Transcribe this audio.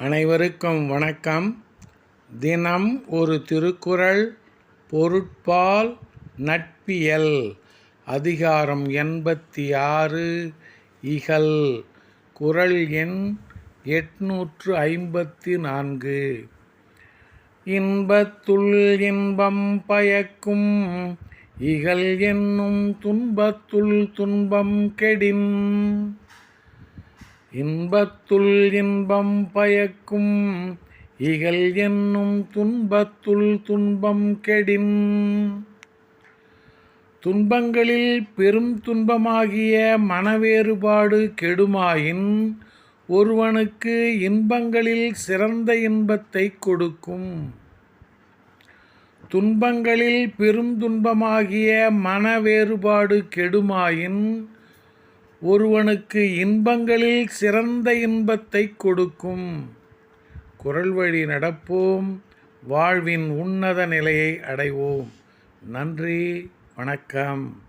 அனைவருக்கும் வணக்கம். தினம் ஒரு திருக்குறள் பொருட்பால் நட்பியல் அதிகாரம் எண்பத்தி ஆறு இகல் குறள் எண் எட்நூற்று ஐம்பத்தி நான்கு. இன்பத்துள் இன்பம் பயக்கும் இகல் என்னும் துன்பத்துள் துன்பம் கெடின் இன்பத்துள் இன்பம் பயக்கும் இகல் என்னும் துன்பத்துள் துன்பம் கெடின் துன்பங்களில் பெரும் துன்பமாகிய மனவேறுபாடு கெடுமாயின் ஒருவனுக்கு இன்பங்களில் சிறந்த இன்பத்தை கொடுக்கும். துன்பங்களில் பெரும் துன்பமாகிய மன வேறுபாடு கெடுமாயின் ஒருவனுக்கு இன்பங்களில் சிறந்த இன்பத்தை கொடுக்கும். குரல் வழி நடப்போம். வாழ்வின் உன்னத நிலையை அடைவோம். நன்றி. வணக்கம்.